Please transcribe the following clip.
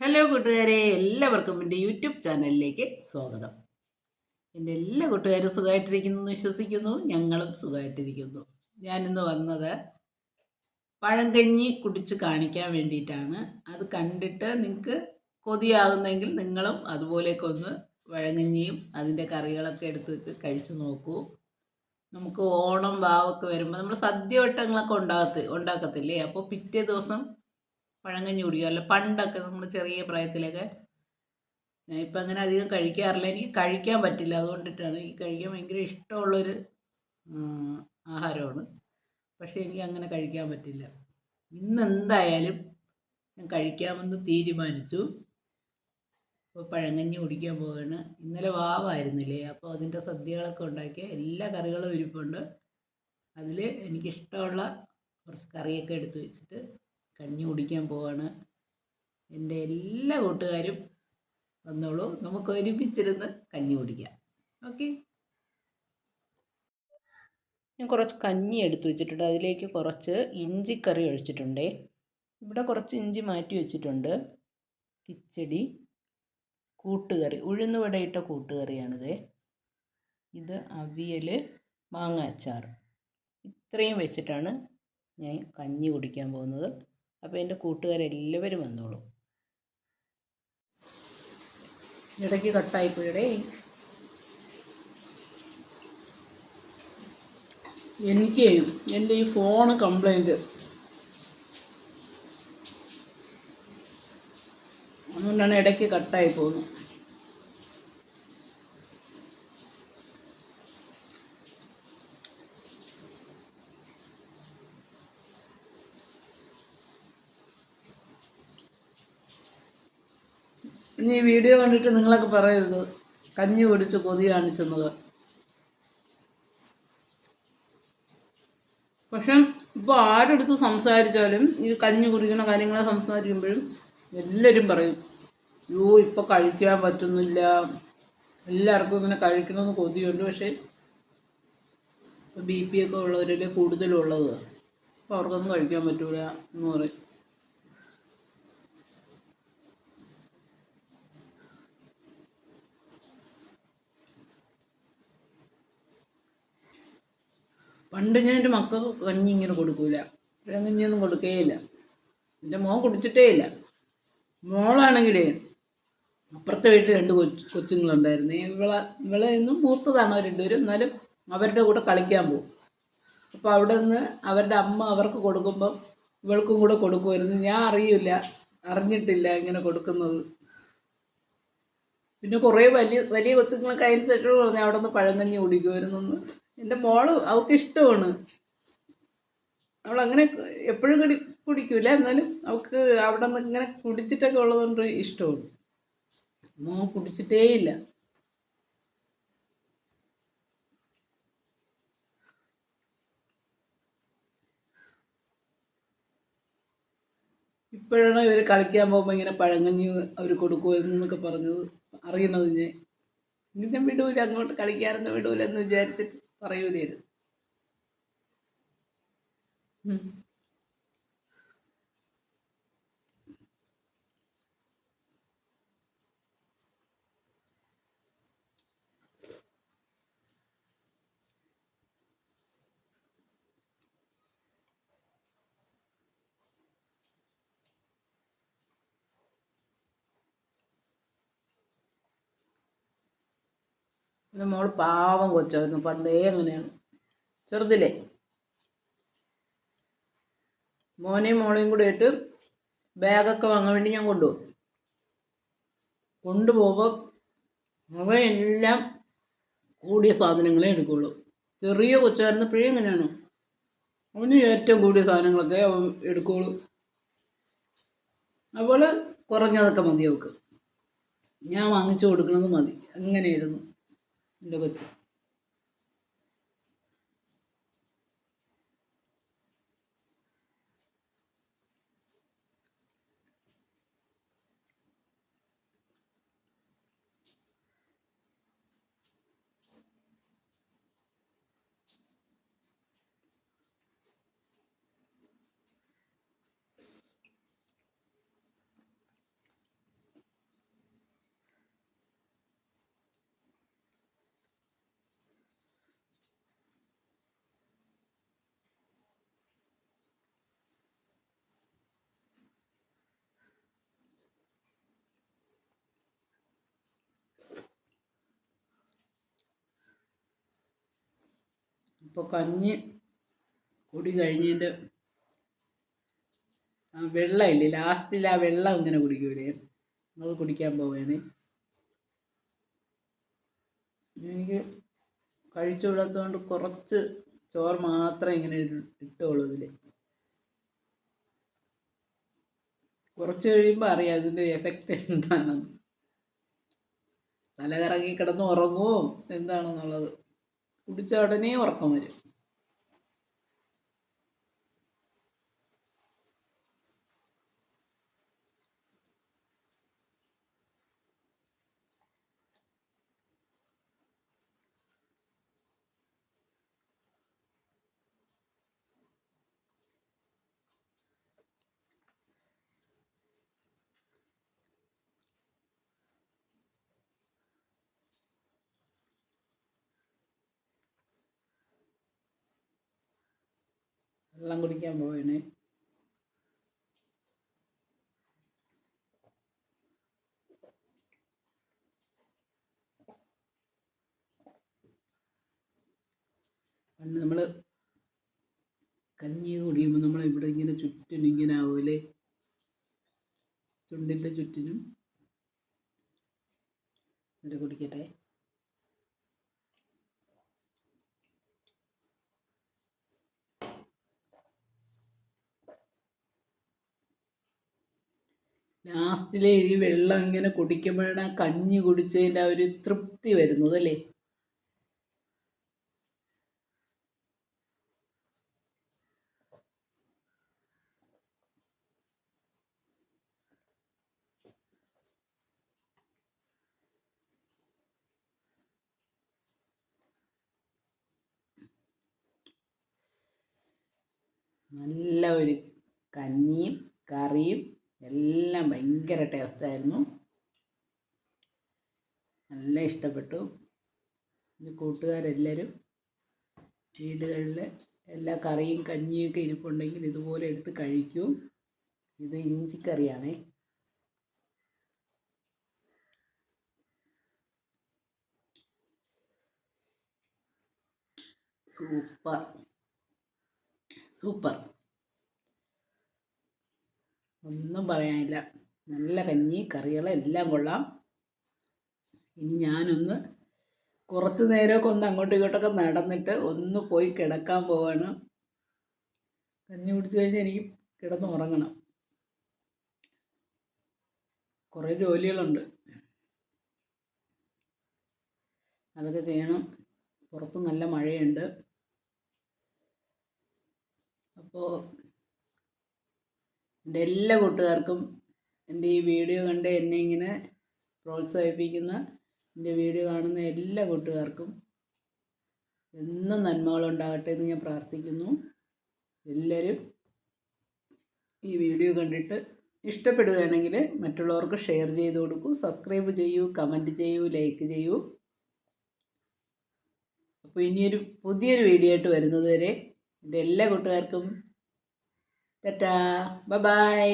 Hello കൂട്ടുകാരെ. എല്ലാവർക്കും എന്റെ യൂട്യൂബ് ചാനലിലേക്ക് സ്വാഗതം. എന്റെ എല്ലാ കൂട്ടുകാരും സുഖമായിട്ടിരിക്കുന്നു എന്ന് വിശ്വസിക്കുന്നു. ഞങ്ങളും സുഖമായിട്ടിരിക്കുന്നു. ഞാനിന്ന് വന്നത് പഴങ്കഞ്ഞി കുടിച്ച് കാണിക്കാൻ വേണ്ടിയിട്ടാണ്. അത് കണ്ടിട്ട് നിങ്ങൾക്ക് കൊതിയാകുന്നെങ്കിൽ നിങ്ങളും അതുപോലെയൊക്കെ ഒന്ന് പഴങ്കഞ്ഞിയും അതിന്റെ കറികളൊക്കെ എടുത്ത് വെച്ച് കഴിച്ചു നോക്കൂ. നമുക്ക് ഓണം വാവൊക്കെ വരുമ്പോൾ നമ്മൾ സദ്യ വട്ടങ്ങളൊക്കെ ഉണ്ടാകത്തി ഉണ്ടാക്കത്തില്ലേ? അപ്പോൾ പിറ്റേ ദിവസം പഴങ്കഞ്ഞി കുടിക്കാറില്ല പണ്ടൊക്കെ നമ്മൾ ചെറിയ പ്രായത്തിലൊക്കെ ഞാൻ ഇപ്പം അങ്ങനെ അധികം കഴിക്കാറില്ല. എനിക്ക് കഴിക്കാൻ പറ്റില്ല. അതുകൊണ്ടിട്ടാണ് എനിക്ക് കഴിക്കാൻ ഭയങ്കര ഇഷ്ടമുള്ളൊരു ആഹാരമാണ്. പക്ഷേ എനിക്ക് അങ്ങനെ കഴിക്കാൻ പറ്റില്ല. ഇന്ന് എന്തായാലും ഞാൻ കഴിക്കാമെന്ന് തീരുമാനിച്ചു. അപ്പോൾ പഴങ്കഞ്ഞി കുടിക്കാൻ പോവുകയാണ്. ഇന്നലെ വാവായിരുന്നില്ലേ? അപ്പോൾ അതിന്റെ സദ്യകളൊക്കെ ഉണ്ടാക്കിയ എല്ലാ കറികളും ഇരിപ്പുണ്ട് അതിൽ എനിക്കിഷ്ടമുള്ള കുറച്ച് കറിയൊക്കെ എടുത്ത് വെച്ചിട്ട് കഞ്ഞി കുടിക്കാൻ പോവാണ്. എന്റെ എല്ലാ കൂട്ടുകാരും വന്നോളൂ. നമുക്ക് ഒരുമിച്ചിരുന്ന് കഞ്ഞി കുടിക്കാം. ഓക്കെ? ഞാൻ കുറച്ച് കഞ്ഞി എടുത്ത് വെച്ചിട്ടുണ്ട്. അതിലേക്ക് കുറച്ച് ഇഞ്ചിക്കറി ഒഴിച്ചിട്ടുണ്ടേ. ഇവിടെ കുറച്ച് ഇഞ്ചി മാറ്റി വെച്ചിട്ടുണ്ട്. കിച്ചടി കൂട്ടുകറി. ഉഴുന്ന് വടയിട്ട കൂട്ടുകറിയാണിത്. ഇത് അവിയൽ മാങ്ങ അച്ചാർ ഇത്രയും വെച്ചിട്ടാണ് ഞാൻ കഞ്ഞി കുടിക്കാൻ പോകുന്നത്. അപ്പോൾ എന്റെ കൂട്ടുകാരെല്ലാവരും വന്നോളൂ. ഇടയ്ക്ക് കട്ടായിപ്പോയിടേ എനിക്ക് എന്റെ ഈ ഫോൺ കംപ്ലൈന്റ് അതുകൊണ്ടാണ് ഇടയ്ക്ക് കട്ടായി പോകുന്നത്. ഇനി ഈ വീഡിയോ കണ്ടിട്ട് നിങ്ങളൊക്കെ പറയരുത്. കഞ്ഞി കുടിച്ച് കൊതി കാണിച്ചെന്നത്. പക്ഷെ ഇപ്പോൾ ആരെടുത്ത് സംസാരിച്ചാലും ഈ കഞ്ഞി കുടിക്കുന്ന കാര്യങ്ങളെ സംസാരിക്കുമ്പോഴും എല്ലാവരും പറയും യോ ഇപ്പം കഴിക്കാൻ പറ്റുന്നില്ല. എല്ലാവർക്കും ഇങ്ങനെ കഴിക്കണമെന്ന് കൊതിയുണ്ട്. പക്ഷേ ബി പി ഒക്കെ ഉള്ളവരല്ലേ കൂടുതലുള്ളത് അപ്പോൾ അവർക്കൊന്നും കഴിക്കാൻ പറ്റൂല എന്ന് പറയും. പണ്ട് ഞാൻ എന്റെ മക്കൾക്ക് കഞ്ഞി ഇങ്ങനെ കൊടുക്കൂല. കഞ്ഞിയൊന്നും കൊടുക്കേയില്ല എന്റെ മോൻ കുടിച്ചിട്ടേ ഇല്ല. മോളാണെങ്കിലേ അപ്പുറത്തെ വീട്ടിൽ രണ്ട് കൊച്ചു കൊച്ചുങ്ങളുണ്ടായിരുന്നു. ഇവളെ ഇവളെ ഇന്നും മൂത്തതാണ് അവർ രണ്ടുപേരും. എന്നാലും അവരുടെ കൂടെ കളിക്കാൻ പോകും. അപ്പോൾ അവിടെ നിന്ന് അവരുടെ അമ്മ അവർക്ക് കൊടുക്കുമ്പോൾ ഇവൾക്കും കൂടെ കൊടുക്കുമായിരുന്നു. ഞാൻ അറിയില്ല. അറിഞ്ഞിട്ടില്ല ഇങ്ങനെ കൊടുക്കുന്നത്. പിന്നെ കുറേ വലിയ വലിയ കൊച്ചുങ്ങളൊക്കെ അതിന് ശേഷം പറഞ്ഞു അവിടെ നിന്ന് പഴങ്കഞ്ഞി കുടിക്കുമായിരുന്നു എന്റെ മോൾ അവൾക്ക് ഇഷ്ടമാണ്. അവൾ അങ്ങനെ എപ്പോഴും കുടി കുടിക്കൂല. എന്നാലും അവൾക്ക് അവിടെ നിന്ന് ഇങ്ങനെ കുടിച്ചിട്ടൊക്കെ ഉള്ളതുകൊണ്ട് ഇഷ്ടമാണ്. മോൻ കുടിച്ചിട്ടേയില്ല ഇപ്പോഴാണ് ഇവർ കളിക്കാൻ പോകുമ്പോൾ ഇങ്ങനെ പഴങ്ങഞ്ഞ് അവർ കൊടുക്കുമായിരുന്നു എന്നൊക്കെ പറഞ്ഞത് അറിയണത് ഞാൻ. ഇനി ഞാൻ വിടൂല അങ്ങോട്ട് കളിക്കാനൊന്നും വിടൂല എന്ന് വിചാരിച്ചിട്ട്. പറയൂലായിരുന്നു ഉം. എന്റെ മോൾ പാവം കൊച്ചായിരുന്നു. പണ്ടേ അങ്ങനെയാണ്. ചെറുതിലേ. മോനെയും മോളെയും കൂടെ ഇട്ട് ബാഗൊക്കെ വാങ്ങാൻ വേണ്ടി ഞാൻ കൊണ്ടുപോകും. കൊണ്ടുപോകുമ്പോൾ അവയെല്ലാം കൂടിയ സാധനങ്ങളെ എടുക്കുള്ളൂ. ചെറിയ കൊച്ചായിരുന്നപ്പോഴേ എങ്ങനെയാണ് അവന് ഏറ്റവും കൂടിയ സാധനങ്ങളൊക്കെ അവൻ എടുക്കുള്ളൂ. അപ്പോൾ കുറഞ്ഞതൊക്കെ മതി അവൾക്ക്. ഞാൻ വാങ്ങിച്ചു കൊടുക്കുന്നത് മതി. അങ്ങനെയായിരുന്നു. എന്റെ കൊച്ച് ഇപ്പോൾ കഞ്ഞി കുടി കഴിഞ്ഞതിന്റെ ആ വെള്ളമില്ലേ? ലാസ്റ്റിൽ ആ വെള്ളം ഇങ്ങനെ കുടിക്കൂലേ? നമ്മൾ കുടിക്കാൻ പോവുകയാണ്. എനിക്ക് കഴിച്ചു വിടാത്തതുകൊണ്ട് കുറച്ച് ചോറ് മാത്രം ഇങ്ങനെ ഇട്ടുള്ളൂ ഇതിൽ കുറച്ച് കഴിയുമ്പോൾ അറിയാം അതിന്റെ എഫക്റ്റ് എന്താണെന്ന്. തല കറങ്ങി കിടന്ന് ഉറങ്ങുമോ എന്താണെന്നുള്ളത്. കുടിച്ച ഉടനെ ഉറക്കം വരും. വെള്ളം കുടിക്കാൻ പോവേണേ. പണ്ട് നമ്മൾ കഞ്ഞി കുടിക്കുമ്പോൾ നമ്മൾ ഇവിടെ ഇങ്ങനെ ചുറ്റിനും ഇങ്ങനെ ആവൂലേ? ചുണ്ടിന്റെ ചുറ്റിനും. കുടിക്കട്ടെ. ലാസ്റ്റിലെ ഈ വെള്ളം ഇങ്ങനെ കുടിക്കുമ്പോഴാണ് ആ കഞ്ഞി കുടിച്ചതിന്റെ ഒരു തൃപ്തി വരുന്നത് അല്ലേ? നല്ല ഒരു കഞ്ഞിയും കറിയും എല്ലാം ഭയങ്കര ടേസ്റ്റായിരുന്നു നല്ല ഇഷ്ടപ്പെട്ടു. ഇത് കൂട്ടുകാരെല്ലാവരും വീടുകളിൽ എല്ലാ കറിയും കഞ്ഞിയൊക്കെ ഇരിപ്പുണ്ടെങ്കിൽ ഇതുപോലെ എടുത്ത് കഴിക്കും. ഇത് ഇഞ്ചിക്കറിയാണേ. സൂപ്പർ. സൂപ്പർ. ഒന്നും പറയാനില്ല. നല്ല കഞ്ഞി കറികൾ എല്ലാം കൊള്ളാം. ഇനി ഞാനൊന്ന് കുറച്ച് നേരമൊക്കെ ഒന്ന് അങ്ങോട്ടും ഇങ്ങോട്ടൊക്കെ നടന്നിട്ട് ഒന്ന് പോയി കിടക്കാൻ പോവാണ്. കഞ്ഞി കുടിച്ച് കഴിഞ്ഞാൽ എനിക്ക് കിടന്ന് ഉറങ്ങണം. കുറേ ജോലികളുണ്ട്. അതൊക്കെ ചെയ്യണം. പുറത്ത് നല്ല മഴയുണ്ട്. അപ്പോൾ എന്റെ എല്ലാ കൂട്ടുകാർക്കും എന്റെ ഈ വീഡിയോ കണ്ട് എന്നെ ഇങ്ങനെ പ്രോത്സാഹിപ്പിക്കുന്ന എന്റെ വീഡിയോ കാണുന്ന എല്ലാ കൂട്ടുകാർക്കും എന്നും നന്മകളുണ്ടാകട്ടെ എന്ന് ഞാൻ പ്രാർത്ഥിക്കുന്നു. എല്ലാവരും ഈ വീഡിയോ കണ്ടിട്ട് ഇഷ്ടപ്പെടുകയാണെങ്കിൽ മറ്റുള്ളവർക്ക് ഷെയർ ചെയ്ത് കൊടുക്കൂ സബ്സ്ക്രൈബ് ചെയ്യൂ കമന്റ് ചെയ്യൂ ലൈക്ക് ചെയ്യൂ. അപ്പോൾ ഇനിയൊരു പുതിയൊരു വീഡിയോ ആയിട്ട് വരുന്നത് വരെ എന്റെ എല്ലാ കൂട്ടുകാർക്കും ടാറ്റാ ബൈ